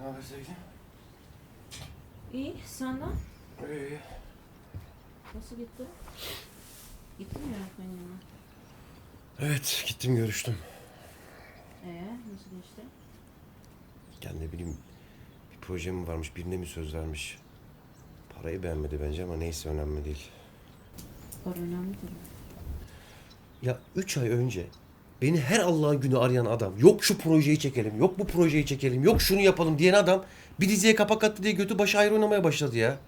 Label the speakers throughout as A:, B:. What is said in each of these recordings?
A: Ne haber sevgilim?
B: İyi, senden?
A: İyi.
B: Nasıl gitti? Gittin mi öğretmenin yanına?
A: Evet gittim görüştüm.
B: Ee, nasıl geçti?
A: Ya ne bileyim bir proje mi varmış birine mi söz vermiş. Parayı beğenmedi bence ama neyse önemli değil.
B: Para önemli tabii.
A: Ya üç ay önce beni her Allah'ın günü arayan adam yok şu projeyi çekelim, yok bu projeyi çekelim, yok şunu yapalım diyen adam bir diziye kapak attı diye götü başı ayrı oynamaya başladı ya.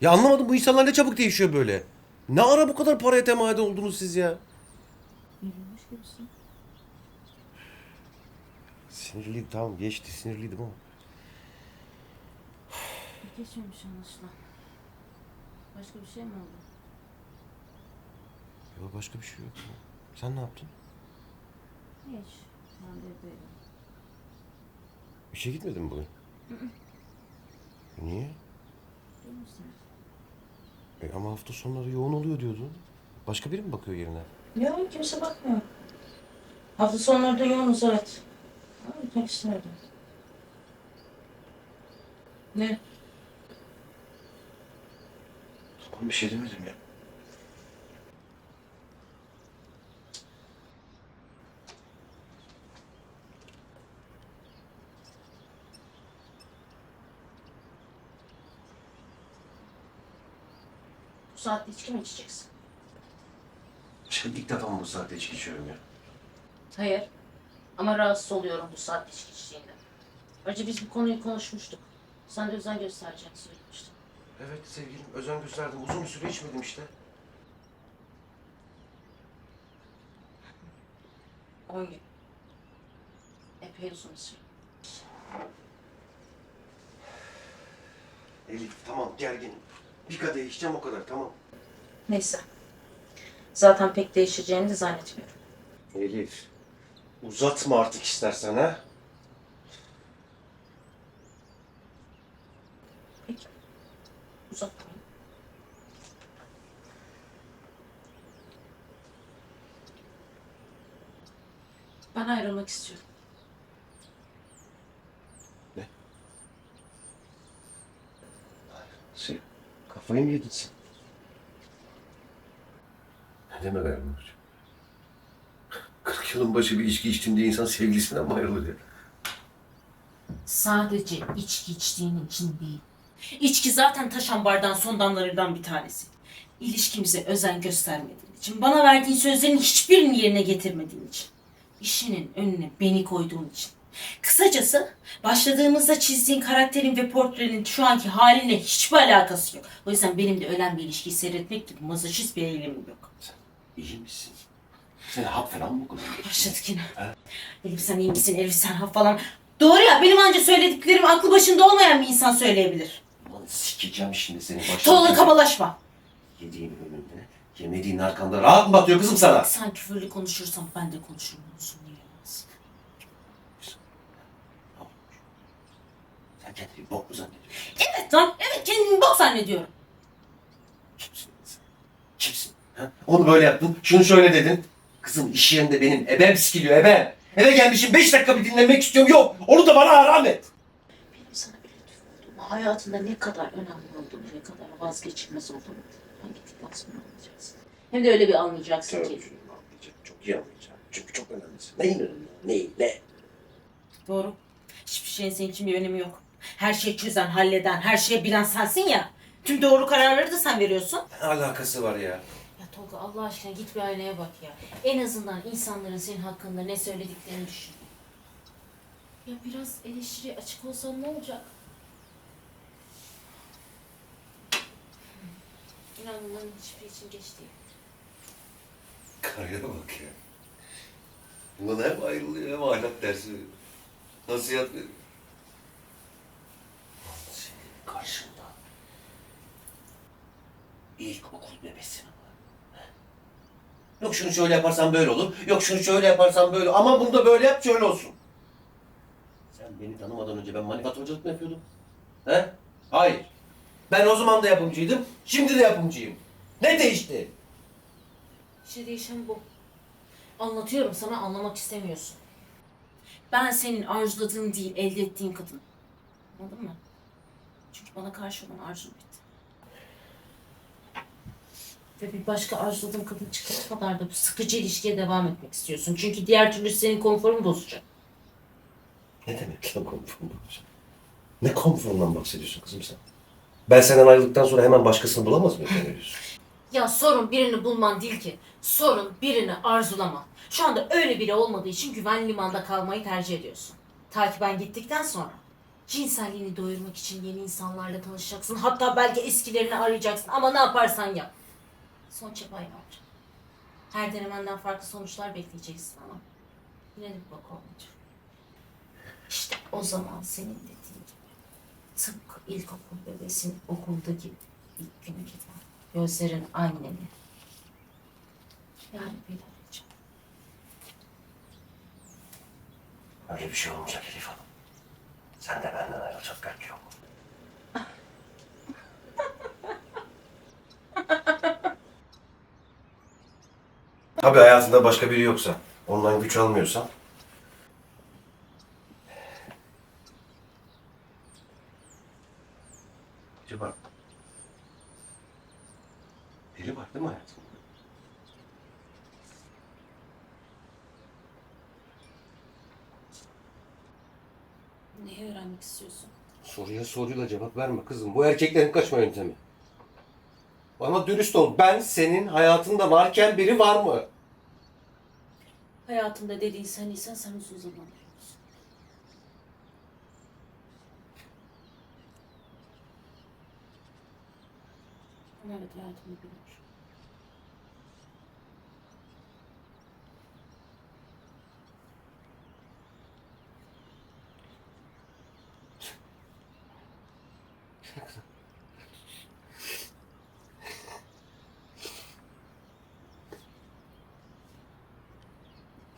A: Ya anlamadım bu insanlar ne çabuk değişiyor böyle. Ne ara bu kadar paraya temade oldunuz siz ya? Sinirliydim tamam geçti sinirliydim ama.
B: Geçmemiş anlaşılan. Başka bir şey mi oldu?
A: Yok başka bir şey yok. Sen ne yaptın?
B: Hiç. Ben de evdeydim.
A: İşe gitmedin mi bugün? Niye? E, ama hafta sonları yoğun oluyor diyordun. Başka biri mi bakıyor yerine?
C: Yok kimse bakmıyor. Hafta sonları da yoğunuz evet. Ama gitmek isterdim. Ne?
A: Tamam bir şey demedim ya.
C: Bu saatte içki mi içeceksin?
A: Şey ilk defa mı bu saatte içki içiyorum ya?
C: Hayır. Ama rahatsız oluyorum bu saatte içki içtiğinde. Önce biz bu konuyu konuşmuştuk. Sen de özen göstereceğini söylemiştin.
A: Evet sevgilim özen gösterdim. Uzun bir süre içmedim işte.
C: On gün. Epey uzun bir süre.
A: Elif tamam gerginim. Bir kadeh içeceğim o kadar tamam.
C: Neyse. Zaten pek değişeceğini de zannetmiyorum.
A: Elif uzatma artık istersen ha.
C: Peki. Uzatmayın. Ben ayrılmak istiyorum.
A: Sen kafayı mı yedin sen? Ne demek ayrılmak? 40 yılın başı bir içki içtim diye insan sevgilisinden mi ayrılır ya?
D: Sadece içki içtiğin için değil. İçki zaten taşan bardağın son damlarından bir tanesi. İlişkimize özen göstermediğin için, bana verdiğin sözlerin hiçbirini yerine getirmediğin için. işinin önüne beni koyduğun için. Kısacası başladığımızda çizdiğin karakterin ve portrenin şu anki halinle hiçbir alakası yok. O yüzden benim de ölen bir ilişkiyi seyretmek gibi mazoşist bir eğilimim yok.
A: İyi misin? Sen hap falan mı kullanıyorsun?
D: Başladık yine. Elif sen iyi misin? Elif sen ha falan. Doğru ya benim anca söylediklerim aklı başında olmayan bir insan söyleyebilir.
A: Lan sikeceğim şimdi seni başına.
D: Tuğla kabalaşma.
A: Yediğin önünde, yemediğin arkanda rahat mı batıyor kızım sana?
D: Sen küfürlü konuşursan ben de konuşurum. Olsun niye olmaz?
A: Sen kendini bok mu zannediyorsun?
D: Evet lan evet kendimi bok zannediyorum.
A: Kimsin sen? Kimsin? Ha? Onu böyle yaptın, şunu şöyle dedin. Kızım iş yerinde benim ebem sikiliyor ebem. Eve gelmişim beş dakika bir dinlemek istiyorum. Yok, onu da bana haram et.
C: Benim sana bir lütuf olduğumu, hayatında ne kadar önemli olduğunu, ne kadar vazgeçilmez olduğunu ben gittikten sonra anlayacaksın. Hem de öyle bir anlayacaksın ki.
A: anlayacağım, çok iyi anlayacağım. Çünkü çok önemlisin. Neyin önemli? Neyin? Ne?
D: Doğru. Hiçbir şeyin senin için bir önemi yok. Her şeyi çözen, halleden, her şeye bilen sensin ya. Tüm doğru kararları da sen veriyorsun.
A: Ne alakası var ya?
D: Ya Tolga Allah aşkına git bir aynaya bak ya. En azından insanların senin hakkında ne söylediklerini düşün. Ya biraz eleştiri açık olsan ne olacak? İnan bunların hiçbir için geç değil.
A: Karıya bak ya. Buna hem ayrılıyor hem ahlak dersi. Nasihat veriyor. Senin karşında ilkokul bebesi mi var? He? Yok şunu şöyle yaparsan böyle olur. Yok şunu şöyle yaparsan böyle. Ama bunu da böyle yap şöyle olsun. Sen beni tanımadan önce ben manifaturacılık mı yapıyordum? He? Hayır. Ben o zaman da yapımcıydım. Şimdi de yapımcıyım. Ne değişti?
D: İşte değişen bu. Anlatıyorum sana anlamak istemiyorsun. Ben senin arzuladığın değil elde ettiğin kadın. Anladın mı? Çünkü bana karşı olan arzum bitti. Ve bir başka arzuladığın kadın çıkana kadar da bu sıkıcı ilişkiye devam etmek istiyorsun. Çünkü diğer türlü senin konforun bozacak.
A: Ne demek lan konforum bozacak? Ne konforundan bahsediyorsun kızım sen? Ben senden ayrıldıktan sonra hemen başkasını bulamaz mıyım diyorsun?
D: Ya sorun birini bulman değil ki. Sorun birini arzulaman. Şu anda öyle biri olmadığı için güvenli limanda kalmayı tercih ediyorsun. Ta ki ben gittikten sonra cinselliğini doyurmak için yeni insanlarla tanışacaksın. Hatta belki eskilerini arayacaksın ama ne yaparsan yap. Sonuç aynı olacak. Her denemenden farklı sonuçlar bekleyeceksin ama yine de bir bak olmayacak. İşte o zaman senin dediğin gibi tıpkı ilkokul bebesinin okuldaki ilk günü gibi gözlerin anneni yani bir arayacağım.
A: Öyle bir şey olmayacak Elif Hanım. Sen de benden ayrılacak belki yok. Tabii hayatında başka biri yoksa, ondan güç almıyorsan. Acaba biri var değil mi hayatında?
D: Neyi öğrenmek istiyorsun?
A: Soruya soruyla cevap verme kızım. Bu erkeklerin kaçma yöntemi. Bana dürüst ol. Ben senin hayatında varken biri var mı?
D: Hayatımda dediğin sen isen sen uzun zaman biliyorsun. Ama evet hayatımda biri var.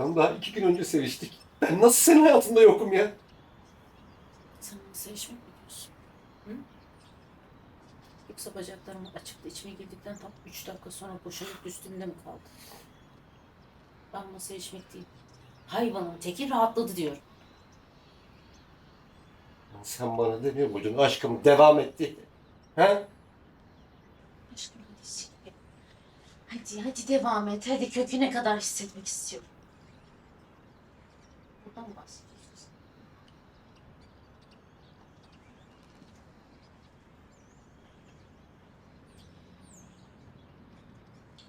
A: Lan daha iki gün önce seviştik. Ben nasıl senin hayatında yokum ya?
D: Sen sevişmek mi diyorsun? Hı? Yoksa bacaklarımı açıkta içime girdikten tam üç dakika sonra boşanıp üstümde mi kaldı? Ben buna sevişmek değil. Hayvanın teki rahatladı diyorum.
A: Sen bana demiyor muydun aşkım devam etti. He?
C: Aşkım hadi. Hadi hadi devam et. Hadi köküne kadar hissetmek istiyorum. Buradan mı bahsediyorsun?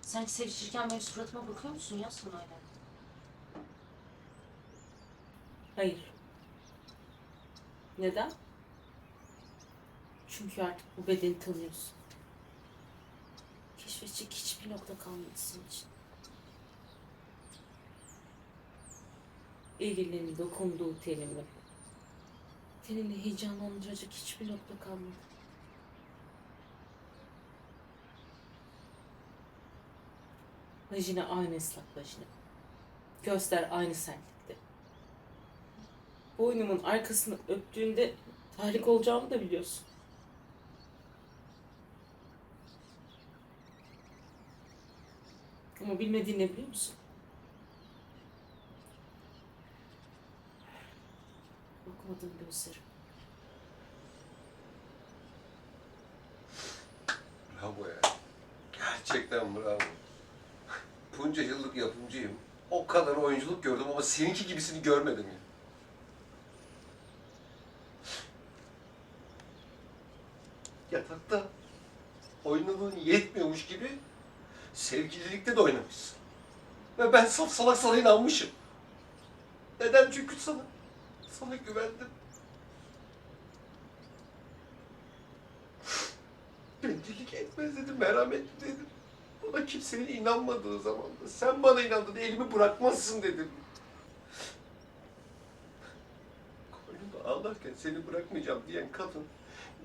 C: Sen sevişirken benim suratıma bakıyor musun ya sen öyle?
D: Hayır. Neden? Çünkü artık bu bedeni tanıyorsun. Keşfedecek hiçbir nokta kalmadı senin için. Elinin dokunduğu tenini. Tenini heyecanlandıracak hiçbir nokta kalmadı. Vajina aynı ıslak vajina. Göster aynı sertlikte. Boynumun arkasını öptüğünde tahrik olacağımı da biliyorsun. Ama bilmediğin ne biliyor musun? Bakmadığım gözlerim.
A: Bravo ya. Gerçekten bravo. Bunca yıllık yapımcıyım. O kadar oyunculuk gördüm ama seninki gibisini görmedim ya. Yatakta oynadığın yetmiyormuş gibi sevgililikte de oynamışsın. Ve ben saf salak sana inanmışım. Neden? Çünkü sana, sana güvendim. Bencillik etmez dedim, merhametli dedim. Bana kimsenin inanmadığı zaman da sen bana inandın, elimi bırakmazsın dedim. Koynunda ağlarken seni bırakmayacağım diyen kadın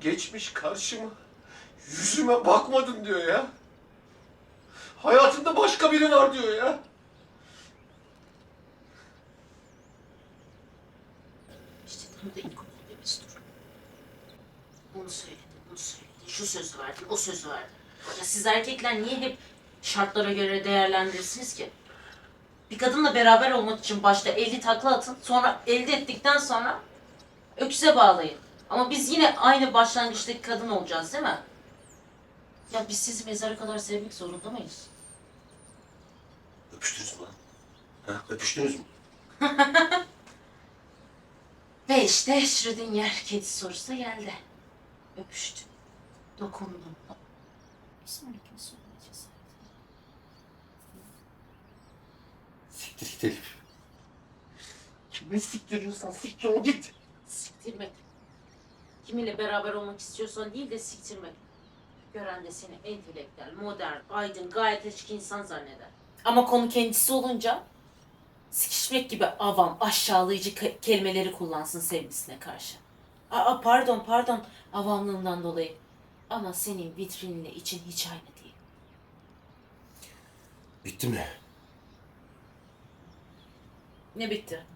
A: geçmiş karşıma, yüzüme bakmadın diyor ya. Hayatında başka biri var diyor ya.
C: İşte tam da ilk okul bebesi durum. Bunu söyledin, bunu söyledin. Şu sözü verdin, o sözü verdin. Ya siz erkekler niye hep şartlara göre değerlendirirsiniz ki? Bir kadınla beraber olmak için başta 50 takla atın. Sonra elde ettikten sonra öküze bağlayın. Ama biz yine aynı başlangıçtaki kadın olacağız değil mi? Ya biz sizi mezara kadar sevmek zorunda mıyız?
A: Öpüştünüz mü lan? Ha, öpüştünüz mü?
C: Ve işte Schrödinger kedi sorusu geldi. Öpüştüm. Dokundum. Bir sonraki soracağız.
A: Siktir git Elif. Kime siktiriyorsan siktir o git.
C: Siktirmek. Kiminle beraber olmak istiyorsan değil de siktirmek. Gören de seni entelektüel, modern, aydın, gayet açık insan zanneder.
D: Ama konu kendisi olunca sikişmek gibi avam, aşağılayıcı ke- kelimeleri kullansın sevgilisine karşı. Aa pardon pardon avamlığımdan dolayı. Ama senin vitrininle için hiç aynı değil.
A: Bitti mi?
D: Ne bitti?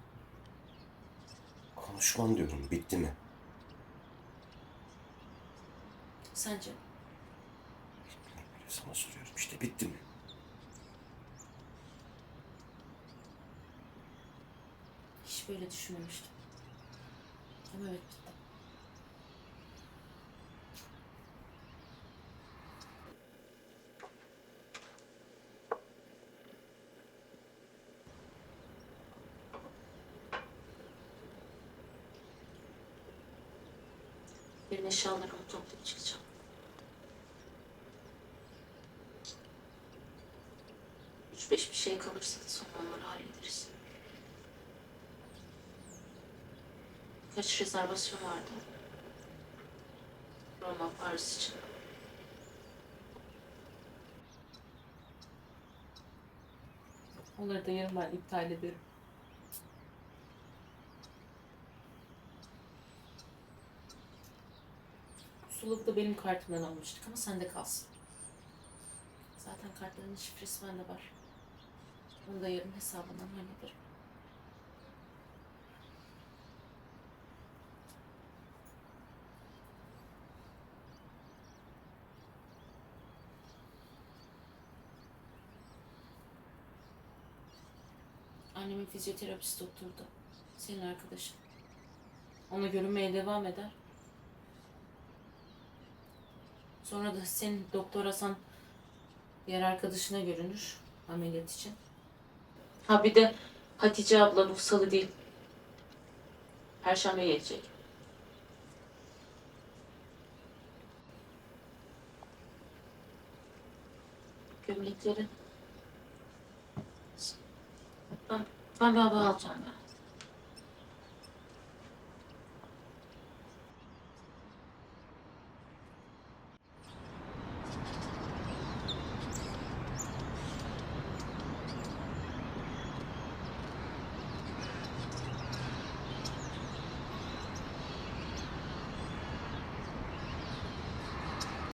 A: Konuşman diyorum bitti mi?
D: Sence?
A: Sana soruyorum işte bitti mi?
D: Hiç böyle düşünmemiştim. Ama evet bitti.
C: Benim eşyalarımı toplayıp çıkacağım. Üç beş bir şey kalırsa sonra onları hallederiz. Kaç rezervasyon vardı? Roma, Paris için.
D: Onları da yarın ben iptal ederim. Suluk da benim kartımdan almıştık ama sende kalsın. Zaten kartların şifresi bende var. Onu da yarın hesabından hallederim. Annemin fizyoterapist doktordu. Senin arkadaşın. Ona görünmeye devam eder. Sonra da senin doktor Hasan diğer arkadaşına görünür ameliyat için. Ha bir de Hatice abla bu salı değil. Perşembe gelecek.
C: Gömlekleri. Ben, ben bir hava alacağım ya.